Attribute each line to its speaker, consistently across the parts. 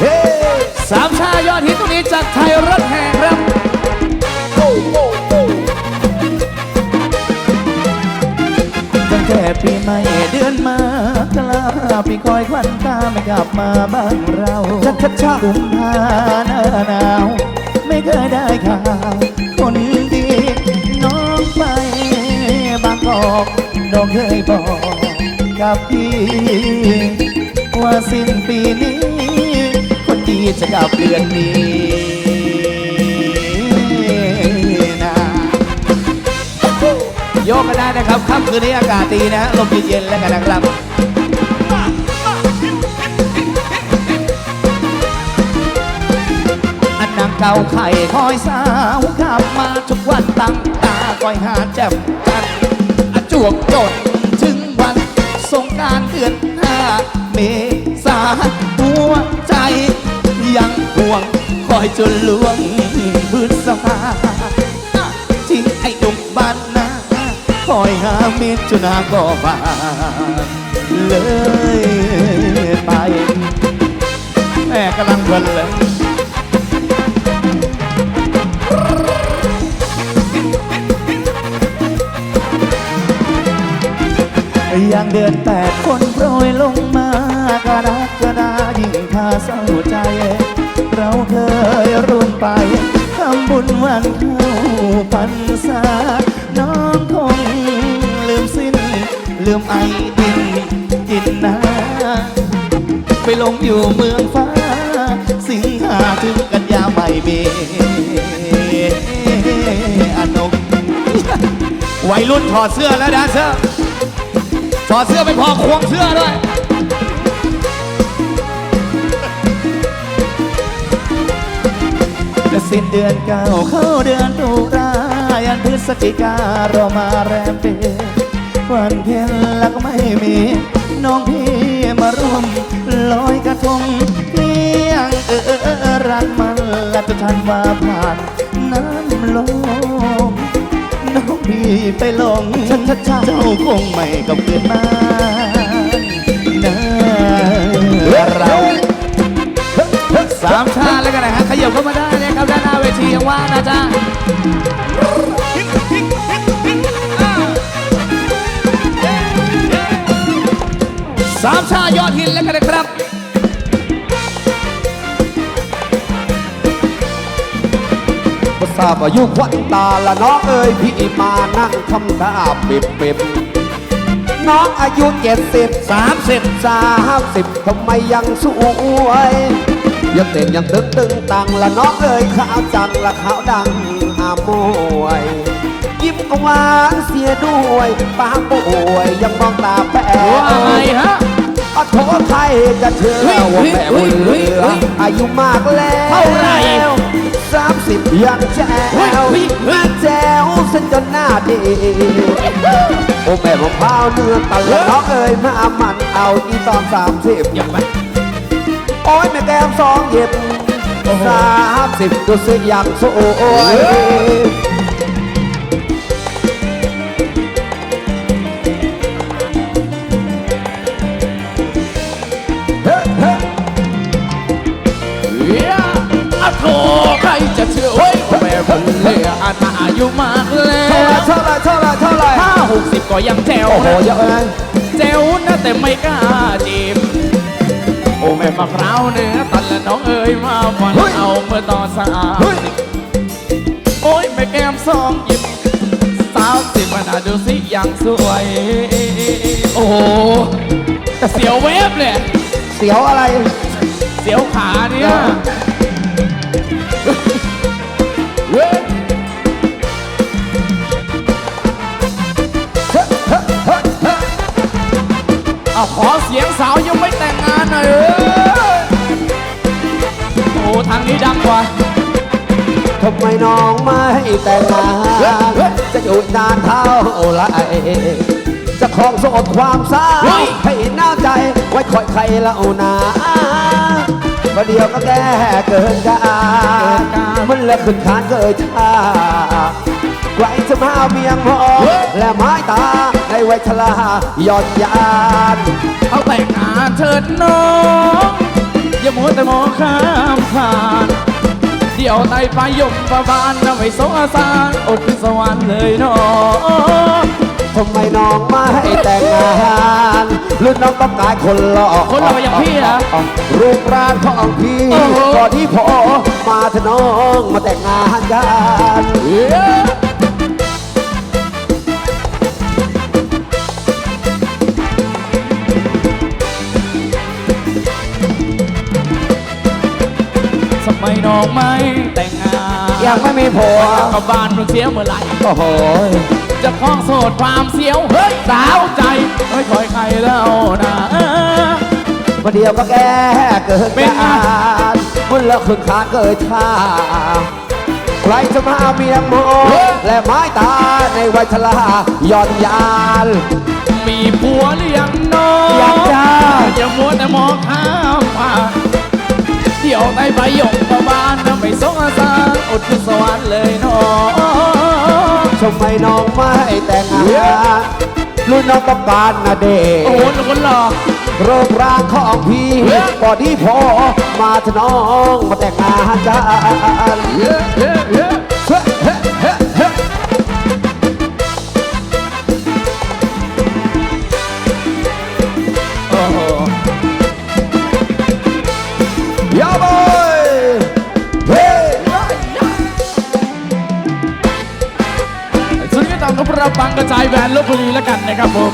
Speaker 1: เฮ้
Speaker 2: สามชายอดฮิตตรงนี้จากไทยรถแห่ครับ
Speaker 1: ตั้งแต่ปีใหม่เดือนมากลาปีคอยควันตาไม่กลับมาบ้านเราชักชักชักกุมภาหน้าหนาว ไม่เคยได้ข่าวคนดีน้องไปบางกอกน้องเคยบอกกับพี่ ว่าสิ้นปีนี้ คนดีจะกลับเดือนนี้นะ
Speaker 2: โยกกันได้นะครับค่ำคืนนี้อากาศดีนะฮะลมเย็นๆแล้วกันนะครับ
Speaker 1: อันนางเก่าไข่คอยสาวขับมาทุกวันตั้งตาคอยหาแจ่มกันจวบจด จนลวงพฤษภาทิ้งไอ้หนุ่มบ้านนาคอยหาเมิตรจุนาก็บานเลยไปแม่กำลังเพลินเลยอย่างเดือนแปดคนโปรยลงมากระดักกระดายิ่งพาเศร้าใจ เราเคยร่วมไปทำบุญวันเข้าพรรษาน้องคงลืมสิ้น ลืมไอดินกินนาไปลงอยู่เมืองฟ้า สิงหาถึงกันยาไม่มีอนง
Speaker 2: วัยรุ่นถอดเสื้อแล้วแดนเซอร์ถอดเสื้อไม่พอควงเสื้อด้วย
Speaker 1: สิ้นเดือนเก้าเข้าเดือนตุลายันพฤศจิการอมาแรมปีวันเพ็ญแล้วก็ไม่มี น้องพี่มาร่วมลอยกระทงเลี้ยงเออรักมันและทุกท่านว่าผ่านน้ำลงน้องพี่ไปหลงชัดชัดเจ้าคงไม่กลับเกิดมานะเรา
Speaker 2: ยับเข้ามาได้นะครับด้านหน้าเวทียังว่างนะจ๊ะสามชายอดฮิตแล้วกันนะครับ
Speaker 3: ภาษาบอายุควันตาละน้องเอ้ยพี่มานั่งทำท่าปิบปิบน้องอายุเจ็ดสิบสามสิบสามสิบทำไมยังสวย ยังเต้นยังตึงตึงตังละน้องเอ้ยขาวจังละขาวดังอามวยยิ้มก็หวานเสียด้วยปากป่วยยังมองตาแป๋ว
Speaker 2: ว่าไงฮะ
Speaker 3: อะโถใครจะเชื่อว่าแม่บุญเหลืออายุมากแล้ว
Speaker 2: เท่าไหร่
Speaker 3: สามสิบยังแจ๋วแม่แจ๋วเส้นจนหน้าดีโอ้แม่มะพร้าวเนื้อตันแล้วน้องเอ๋ยมามันเอาอีตอนสามสิบ
Speaker 2: อย่าไป
Speaker 3: โอ้ยแม่แก้มสองเย็บสามสิบดูสิยังสวย
Speaker 2: เฮียอะโถใครจะเชื่อเฮ้ยแม่บุญเหลืออาณาอายุมากแล้
Speaker 3: เท่าไหร
Speaker 2: ว
Speaker 3: เท่าไหรเท่าไหรเท่าไหร
Speaker 2: ห้าหกสิบก็ยังแจ๋ว
Speaker 3: โอ้โห
Speaker 2: นะ
Speaker 3: เยอะเลย
Speaker 2: แจ๋วนะแต่ไม่กล้าจีบโอ้ แม่มะพร้าวเนื้อตันและน้องเอ๋ยมาวันเอาเมื่อตอนสามสิบโอ้ยแม่แก้มซองหยิบสาวสิบมานาดูสิยังสวย โอ้โหเสียวเวฟเลย
Speaker 3: เสียวอะไร
Speaker 2: เสียวขาเนี่ยเว้ยเอาขอเสียงสาวยังไม่แต่งงานหน่อยเออโอ้ ทางนี้ดังกว่า
Speaker 3: ทำไมน้องไม่แต่งงานจะอยู่นานเท่าไหรจะครองโสดความสาว
Speaker 2: เฮ้ย
Speaker 3: ให้หน้าใจไว้คอยใครละเอานาประเดี๋ยวก็แก้เกินกามันเลิกขึ้นคานเกิดชาใครจะมาเมียงหอและไม้ตาในวัยชรายอดยาน
Speaker 2: เอาแต่งงานเถิดน้อง อย่ามัวแต่มองข้ามผ่าน เดี๋ยวไตไปยมประบานจะไม่สงสารอดขึ้นสวรรค์เลยน้อง
Speaker 3: ทำไมน้องไม่แต่งงานรุ่นน้องต้องการคนหล่อ
Speaker 2: คนหล่ออย่างพี่เหรอ
Speaker 3: รูปร่างของพี่
Speaker 2: โอ้โห
Speaker 3: ก่อนที่พอมาเถอะน้องมาแต่งงานกัน
Speaker 2: ไมน้องไม่แต่งงาน
Speaker 3: ยังไม่มีผัว
Speaker 2: กับบ้านมึงเสียเมื่อไหร่
Speaker 3: โอ้โห
Speaker 2: จะคล้องโสดความเสียวเฮ้ยสาวใจไม่คอยใครแล้วนะ
Speaker 3: ประเดี๋ยวก็แก่เกิด
Speaker 2: เป็นไง
Speaker 3: การมันเลิกคุณขาเกิดชาใครจะมาเมียงโมและไม้ตาในวัยชรายอดยาน
Speaker 2: มีผัวหรือยังน้อง
Speaker 3: ยังจ้า
Speaker 2: อย่ามัวแต่มองข้ามผ่านเดี๋ยวในใบหยกประบานจะ ไม่สงสารอดขึ้นสวรรค์เลยน้อง
Speaker 3: ทำไมน้องไม่แต่งงานรุ่นน้องต้องการนะเด็
Speaker 2: โอ้โห
Speaker 3: ก
Speaker 2: ทุกคนหล่อ
Speaker 3: รูปร่างของพี่ก่อนที่พอ มาเถอะน้องมาแต่งงานกัน
Speaker 2: กระจายแหวนลบบุรีแล้วกันนะครับผม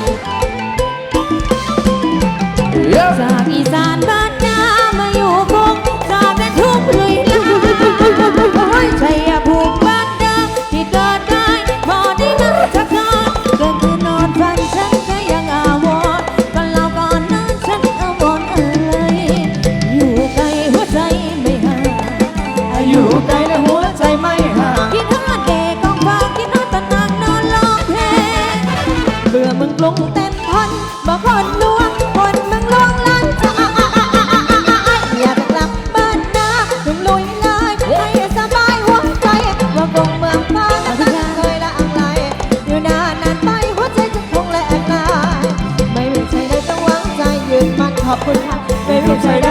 Speaker 4: จากอีสานบ้านนามาอยู่กรุงจากนั้นทุกลุย ลงเต็มทนบอกคนลวงคนมึงลวงล้างอยากกลับบ้านนาถุงลุยลยให้สบายหัวใจว่ากงเมืองฟ้านั้นเคยละอังไลอยู่นานนานไปหัวใจจะคงแหลกลายไม่มีใครได้ต้องหวังใจยืนมันขอบคุณค่ะไม่มีใคร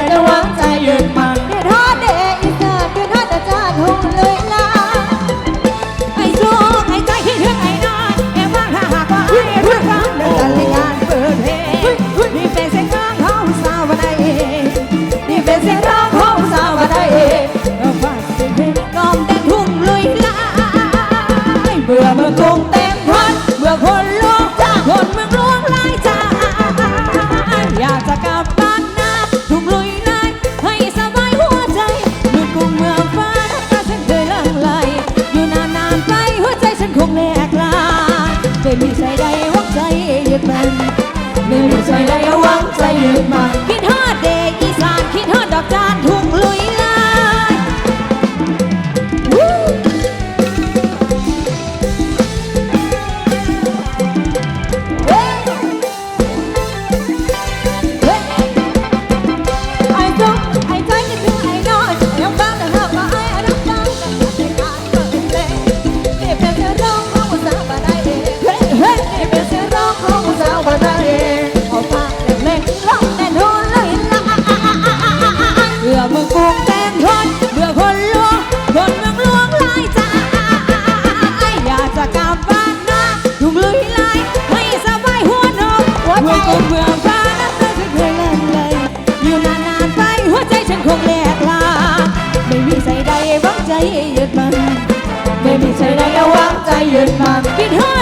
Speaker 5: duyên mà biết hơn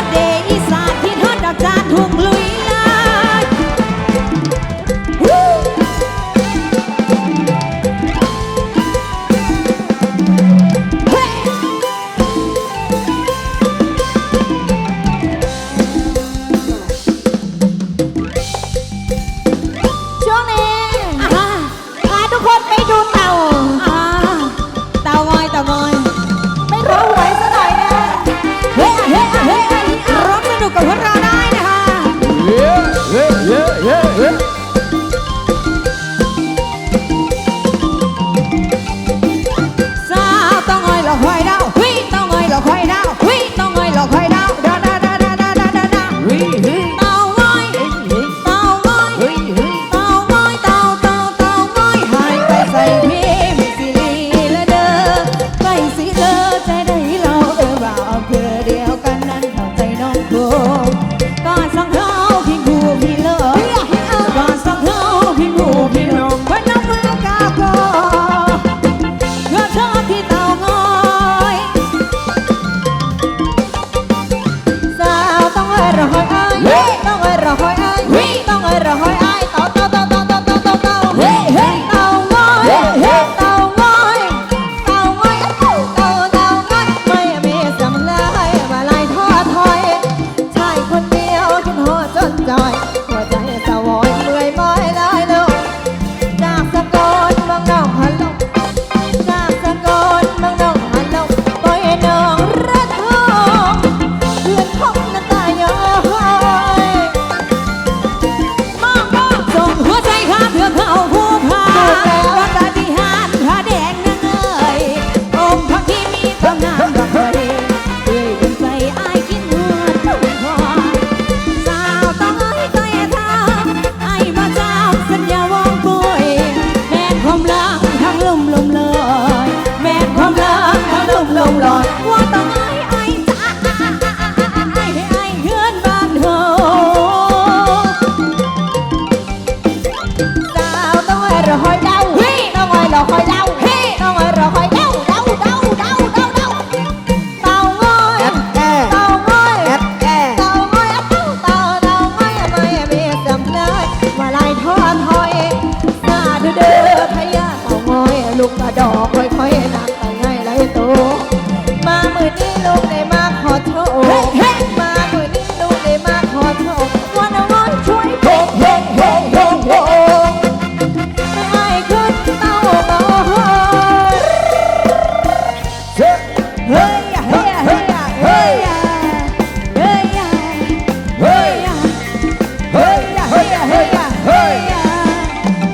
Speaker 5: Hey!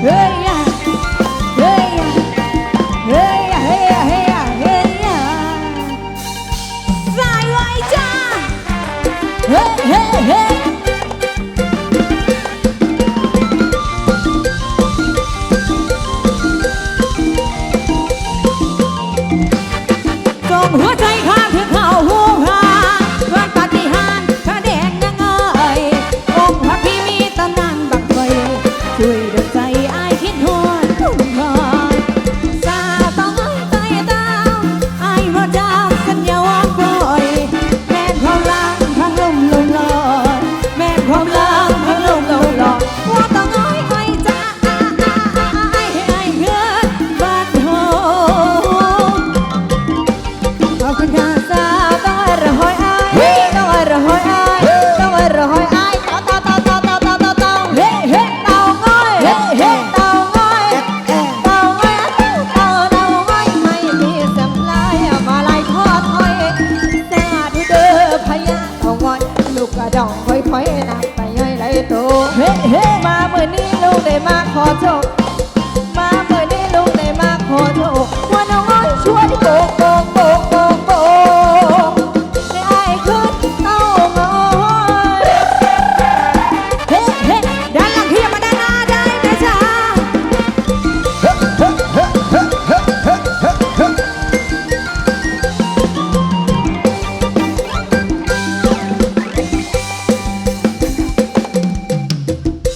Speaker 5: Hey!